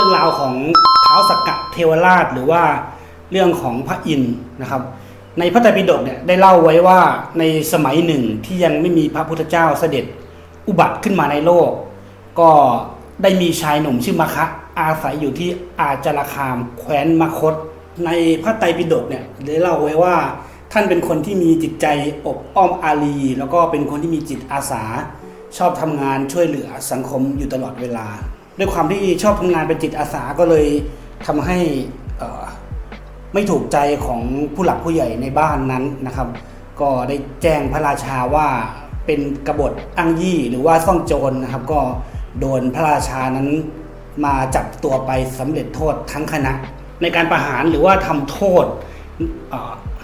รื่องราวของเท้าวสกกะเทวราชหรือว่าเรื่องของพระอินทร์นะครับ ในพระไตรปิฎกเนี่ยได้เล่าไว้ว่าในสมัยหนึ่งที่ยังไม่มีพระพุทธเจ้าเสด็จอุบัติขึ้นมาในโลก ก็ได้มีชายหนุ่มชื่อมคะอาศัยอยู่ที่อาจารคามแควนมคต ในพระไตรปิฎกเนี่ยได้เล่าไว้ว่าท่านเป็นคนที่มีจิตใจอบอ้อมอารี แล้วก็เป็นคนที่มีจิตอาสา ชอบทำงานช่วยเหลือสังคมอยู่ตลอดเวลา ด้วยความที่ชอบทำงานเป็นจิตอาสาก็เลยทำให้ไม่ถูกใจของผู้หลักผู้ใหญ่ในบ้านนั้นนะครับ ก็ได้แจ้งพระราชาว่าเป็นกบฏอ้างยี่หรือว่าซ่องโจรนะครับ ก็โดนพระราชานั้นมาจับตัวไปสำเร็จโทษทั้งคณะ ในการประหารหรือว่าทำโทษ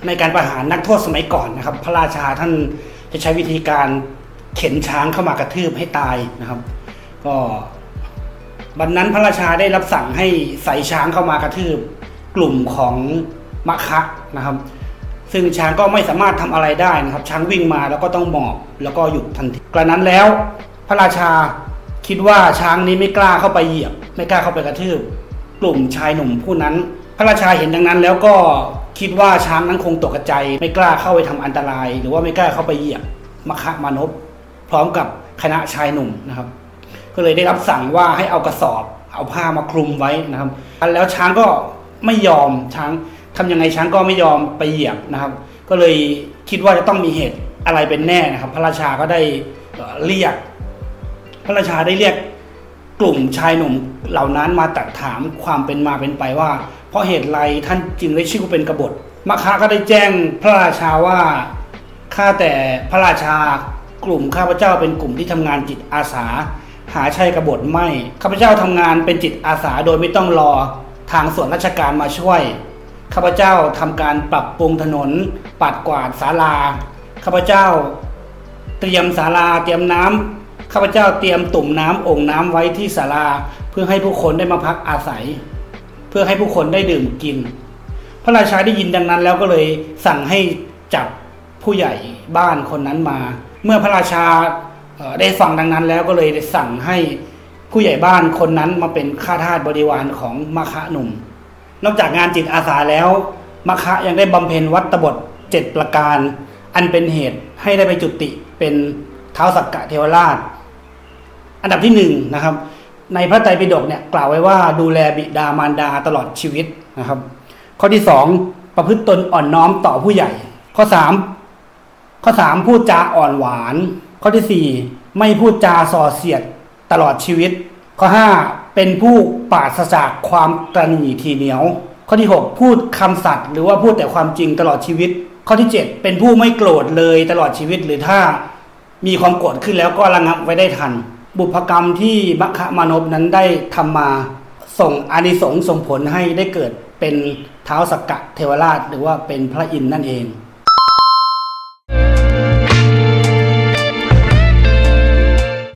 ในการประหารนักโทษสมัยก่อนนะครับ พระราชาท่านจะใช้วิธีการเข็นช้างเข้ามากระทืบให้ตายนะครับ ก็ วันนั้นพระราชาได้รับสั่งให้ใส่ช้างเข้ามากระทืบกลุ่มของมะคะนะครับ ซึ่งช้างก็ไม่สามารถทำอะไรได้นะครับ ช้างวิ่งมาแล้วก็ต้องหมอบแล้วก็หยุดทันทีกระนั้นแล้ว พระราชาคิดว่าช้างนี้ไม่กล้าเข้าไปเหยียบ ไม่กล้าเข้าไปกระทืบ กลุ่มชายหนุ่มผู้นั้น พระราชาเห็นดังนั้นแล้วก็คิดว่าช้างนั้นคงตกใจ ไม่กล้าเข้าไปทำอันตราย หรือว่าไม่กล้าเข้าไปเหยียบมคะมานพพร้อมกับคณะชายหนุ่มนะครับ ก็เลยได้รับสั่งว่าให้เอากระสอบ เอาผ้ามาคลุมไว้นะครับแล้วช้างก็ไม่ยอมช้างทำยังไงช้างก็ไม่ยอมไปเหยียบนะครับ ก็เลยคิดว่าจะต้องมีเหตุอะไรเป็นแน่นะครับ พระราชาก็ได้เรียก พระราชาได้เรียกกลุ่มชายหนุ่มเหล่านั้นมาตรัสถามความเป็นมาเป็นไปว่า เพราะเหตุไรท่านจึงได้ชื่อว่าเป็นกบฏมคคะก็ได้แจ้งพระราชาว่าข้าแต่พระราชากลุ่มข้าพเจ้าเป็นกลุ่มที่ทำงานจิตอาสา หาใช่กบฏไม่ข้าพเจ้าทำงานเป็นจิตอาสาโดยไม่ต้องรอทางส่วนราชการมาช่วยข้าพเจ้าทำการปรับปรุงถนน ปัดกวาดศาลาข้าพเจ้า เตรียมศาลาเตรียมน้ำข้าพเจ้าเตรียมตุ่มน้ำโองน้ำไว้ที่ศาลาเพื่อให้ผู้คนได้มาพักอาศัย เพื่อให้ผู้คนได้ดื่มกิน พระราชาได้ยินดังนั้นแล้วก็เลยสั่งให้จับผู้ใหญ่บ้านคนนั้นมา เมื่อพระราชา ได้ฟังดังนั้นแล้วก็เลยสั่งให้ผู้ใหญ่บ้านคนนั้นมาเป็นข้าทาสบริวารของมคะหนุ่ม นอกจากงานจิตอาสาแล้วมคะยังได้บำเพ็ญวัตบทเจ็ดประการ อันเป็นเหตุให้ได้ไปจุติเป็นเท้าสักกะเทวราช อันดับที่หนึ่งนะครับ ในพระไตรปิฎกเนี่ยกล่าวไว้ว่าดูแลบิดามารดาตลอดชีวิตนะครับ ข้อที่สองประพฤติตนอ่อนน้อมต่อผู้ใหญ่ ข้อสามข้อสามพูดจาอ่อนหวาน ข้อที่สี่ไม่พูดจาส่อเสียดตลอดชีวิต ข้อห้าเป็นผู้ปราศจากความตรนี่ทีเหนียว ข้อที่หกพูดคำสัตย์หรือว่าพูดแต่ความจริงตลอดชีวิต ข้อที่เจ็ดเป็นผู้ไม่โกรธเลยตลอดชีวิตหรือถ้ามีความโกรธขึ้นแล้วก็ระงับไว้ได้ทัน บุพกรรมที่มัคคมานพนั้นได้ทำมาส่งอานิสงส์ส่งผลให้ได้เกิดเป็นเท้าสักกะเทวราช หรือว่าเป็นพระอินทร์นั่นเอง